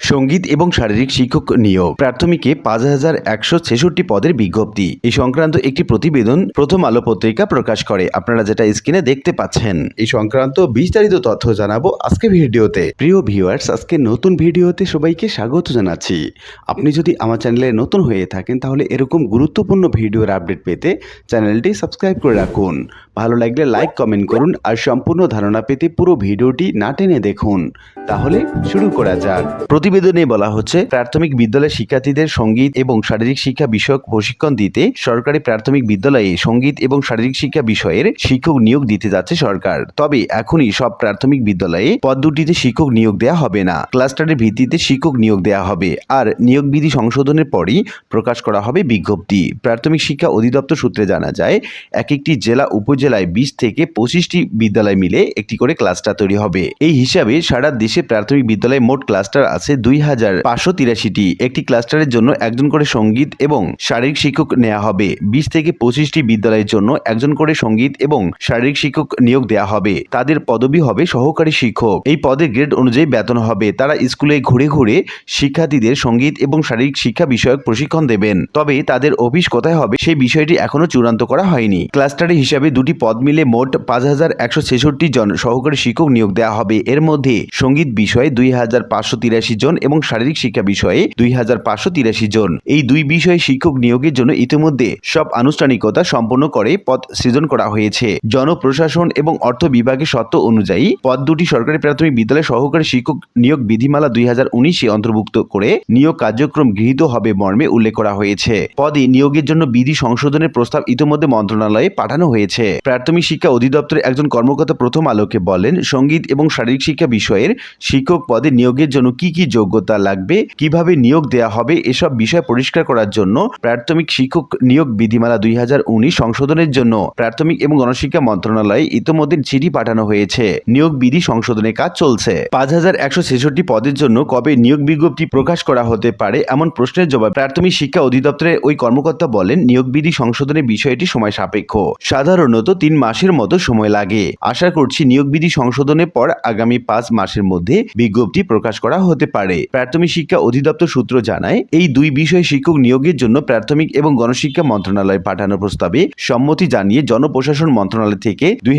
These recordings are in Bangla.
সংগীত এবং শারীরিক শিক্ষক নিয়োগ। প্রাথমিকে পাঁচ হাজার একশো ছেষট্টি পদের বিজ্ঞপ্তি। এই সংক্রান্ত একটি প্রতিবেদন প্রথম আলো পত্রিকা প্রকাশ করে। আপনারা যেটা স্ক্রিনে দেখতে পাচ্ছেন। এই সংক্রান্ত বিস্তারিত তথ্য জানাব আজকে ভিডিওতে। প্রিয় ভিউয়ার্স আজকে নতুন ভিডিওতে সবাইকে স্বাগত জানাচ্ছি। আপনি যদি আমার চ্যানেলে নতুন হয়ে থাকেন তাহলে এরকম গুরুত্বপূর্ণ ভিডিওর আপডেট পেতে চ্যানেলটি সাবস্ক্রাইব করে রাখুন। ভালো লাগলে লাইক কমেন্ট করুন আর সম্পূর্ণ ধারণা পেতে পুরো ভিডিওটি না টেনে দেখুন। তাহলে শুরু করা যাক। প্রতিবেদনে বলা হচ্ছে, প্রাথমিক বিদ্যালয়ের শিক্ষার্থীদের সংগীত এবং শারীরিক শিক্ষা বিষয়ক প্রশিক্ষণ দিতে সরকারি প্রাথমিক বিদ্যালয়ে সংগীত এবং শারীরিক শিক্ষা বিষয়ের শিক্ষক নিয়োগ দিতে যাচ্ছে সরকার। তবে এখনই সব প্রাথমিক বিদ্যালয়ে পদ দুটিতে শিক্ষক নিয়োগ দেওয়া হবে না। ক্লাস্টারের ভিত্তিতে শিক্ষক নিয়োগ দেওয়া হবে। আর নিয়োগ বিধি সংশোধনের পরই প্রকাশ করা হবে বিজ্ঞপ্তি। প্রাথমিক শিক্ষা অধিদপ্তর সূত্রে জানা যায় এক একটি জেলা উপজেলায় বিশ থেকে পঁচিশটি বিদ্যালয় মিলে একটি করে ক্লাস্টার তৈরি হবে। এই হিসাবে সারা দেশে প্রাথমিক বিদ্যালয়ে মোট ক্লাস্টার আছে দুই হাজার পাঁচশো তিরাশিটি। একটি ক্লাস্টারের জন্য একজন করে সংগীত এবং শারীরিক শিক্ষক নেওয়া হবে। বিশ থেকে পঁচিশটি বিদ্যালয়ের জন্য একজন করে সংগীত এবং শারীরিক শিক্ষক নিয়োগ দেওয়া হবে। তাদের পদবি হবে সহকারী শিক্ষক। এই পদের গ্রেড অনুযায়ী বেতন হবে। তারা স্কুলে ঘুরে ঘুরে শিক্ষার্থীদের সংগীত এবং শারীরিক শিক্ষা বিষয়ক প্রশিক্ষণ দেবেন। তবে তাদের অফিস কোথায় হবে সেই বিষয়টি এখনও চূড়ান্ত করা হয়নি। ক্লাস্টারে হিসাবে দুটি পদ মিলে মোট পাঁচ হাজার একশো ছেষট্টি জন সহকারী শিক্ষক নিয়োগ দেওয়া হবে। এর মধ্যে সংগীত বিষয়ে দুই হাজার পাঁচশো তিরাশি জন এবং শারীরিক শিক্ষা বিষয়ে দুই হাজার পাঁচশো তিরাশি জন। এই দুই বিষয়ে শিক্ষক নিয়োগের জন্য ইতিমধ্যে সব আনুষ্ঠানিকতা সম্পন্ন করে পদ সৃজন করা হয়েছে। জনপ্রশাসন এবং অর্থ বিভাগের সত্ত্ব অনুযায়ী পদ দুটি সরকারি প্রাথমিক বিদ্যালয় সহকারী শিক্ষক নিয়োগ বিধিমালা দুই হাজার উনিশে অন্তর্ভুক্ত করে নিয়োগ কার্যক্রম গৃহীত হবে মর্মে উল্লেখ করা হয়েছে। পদে নিয়োগের জন্য বিধি সংশোধনের প্রস্তাব ইতিমধ্যে মন্ত্রণালয়ে পাঠানো হয়েছে। প্রাথমিক শিক্ষা অধিদপ্তরের একজন কর্মকর্তা প্রথম আলোকে বলেন, সংগীত এবং শারীরিক শিক্ষা বিষয়ের শিক্ষক পদে নিয়োগের জন্য কি কি যোগ্যতা লাগবে, কীভাবে নিয়োগ দেওয়া হবে, এসব বিষয় পরিষ্কার করার জন্য প্রাথমিক শিক্ষক নিয়োগ বিধিমালা দুই হাজার উনিশ সংশোধনের জন্য প্রাথমিক এবং গণশিক্ষা মন্ত্রণালয়ে ইতিমধ্যে চিঠি পাঠানো হয়েছে। নিয়োগ বিধি সংশোধনের কাজ চলছে। পাঁচ হাজার একশো ছেষট্টি পদের জন্য কবে নিয়োগ বিজ্ঞপ্তি প্রকাশ করা হতে পারে এমন প্রশ্নের জবাব প্রাথমিক শিক্ষা অধিদপ্তরের ওই কর্মকর্তা বলেন, নিয়োগ বিধি সংশোধনের বিষয়টি সময় সাপেক্ষ। সাধারণত তিন মাসের মতো সময় লাগে। আশা করছি নিয়োগ বিধি সংশোধনের পর আগামী পাঁচ মাসের মধ্যে বিজ্ঞপ্তি প্রকাশ করা হতে পারে। প্রাথমিক শিক্ষা অধিদপ্তর সূত্র জানায়, এই দুই বিষয়ে শিক্ষক নিয়োগের জন্য প্রাথমিক এবং গণশিক্ষা মন্ত্রণালয় পাঠানো প্রস্তাবে সম্মতি জানিয়ে জনপ্রশাসন মন্ত্রণালয় থেকে দুই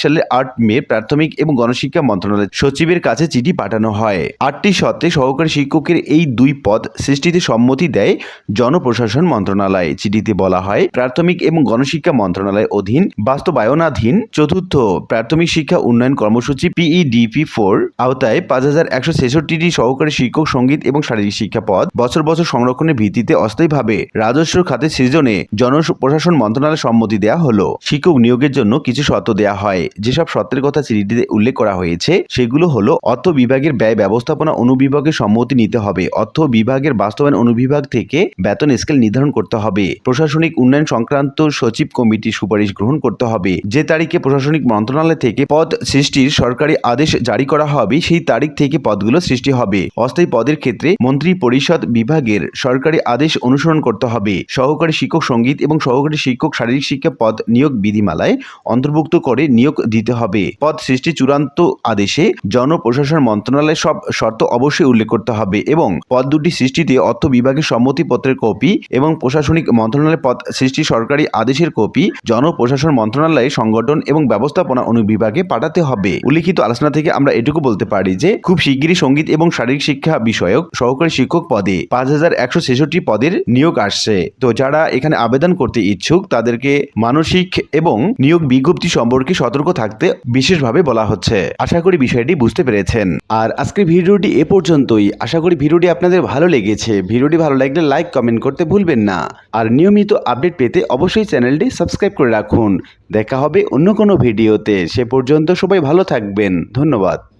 সালের আট মে প্রাথমিক এবং গণশিক্ষা মন্ত্রণালয় সচিবের কাছে চিঠি পাঠানো হয়। আটটি সত্ত্বে সহকারী শিক্ষকের এই দুই পদ সৃষ্টিতে সম্মতি দেয় জনপ্রশাসন মন্ত্রণালয়। চিঠিতে বলা হয়, প্রাথমিক এবং গণশিক্ষা মন্ত্রণালয় অধীন বাস্তবায়নাধীন চতুর্থ প্রাথমিক শিক্ষা উন্নয়ন কর্মসূচি, পিইডিপি ফোর, আওতায় পাঁচ হাজার একশো ছেষট্টিটি সহকারী শিক্ষক, সংগীত এবং শারীরিক শিক্ষা পদ বছর বছর সংরক্ষণের ভিত্তিতে অস্থায়ীভাবে রাজস্ব খাতে সৃজনে জনপ্রশাসন মন্ত্রণালয়ের সম্মতি দেওয়া হলো। শিক্ষক নিয়োগের জন্য কিছু শর্ত দেওয়া হয়। যেসব শর্তের কথা চিঠিতে উল্লেখ করা হয়েছে, সেগুলো হলো অর্থ বিভাগের ব্যয় ব্যবস্থাপনা অনুবিভাগের সম্মতি নিতে হবে। অর্থ বিভাগের বাস্তবায়ন অনুবিভাগ থেকে বেতন স্কেল নির্ধারণ করতে হবে। প্রশাসনিক উন্নয়ন সংক্রান্ত সচিব কমিটির সুপারিশ গ্রহণ করতে হবে। যে তারিখে প্রশাসনিক মন্ত্রণালয় থেকে পদ সৃষ্টির সরকারি আদেশ জারি করা হবে, সেই তারিখ থেকে পদগুলো সৃষ্টি হবে। অস্থায়ী পদের ক্ষেত্রে মন্ত্রী পরিষদ বিভাগের সরকারি আদেশ অনুসরণ করতে হবে। সহকারী শিক্ষক সংগীত এবং সহকারী শিক্ষক শারীরিক শিক্ষা পদ নিয়োগ বিধিমালায় অন্তর্ভুক্ত করে নিয়োগ দিতে হবে। পদ সৃষ্টি চূড়ান্ত আদেশে জনপ্রশাসন মন্ত্রণালয়ের সব শর্ত অবশ্যই উল্লেখ করতে হবে এবং পদ দুটি সৃষ্টিতে অর্থ বিভাগের সম্মতিপত্রের কপি এবং প্রশাসনিক মন্ত্রণালয়ের পদ সৃষ্টি সরকারি আদেশের কপি জনপ্রশাসন মন্ত্রণালয়ে সংগঠন এবং ব্যবস্থাপনা অনুবিভাগে পাঠাতে হবে। উল্লিখিত আলোচনা থেকে আমরা এটুকু বলতে পারি যে, খুব শিগগিরই সংগীত এবং শারীরিক শিক্ষা বিষয়ক সহকারী শিক্ষক পদে পাঁচ হাজার একশো ছেষট্টি পদের নিয়োগ আসছে। তো যারা এখানে আবেদন করতে ইচ্ছুক, তাদেরকে মানসিক এবং নিয়োগ বিজ্ঞপ্তি সম্পর্কে সতর্ক থাকতে বিশেষভাবে বলা হচ্ছে। আশা করি বিষয়টি বুঝতে পেরেছেন। আর আজকের ভিডিওটি এ পর্যন্তই। আশা করি ভিডিওটি আপনাদের ভালো লেগেছে। ভিডিওটি ভালো লাগলে লাইক, কমেন্ট করতে ভুলবেন না। আর নিয়মিত আপডেট পেতে অবশ্যই চ্যানেলটি সাবস্ক্রাইব করে রাখুন। দেখা হবে অন্য কোনো ভিডিওতে। সে পর্যন্ত সবাই ভালো থাকবেন। ধন্যবাদ।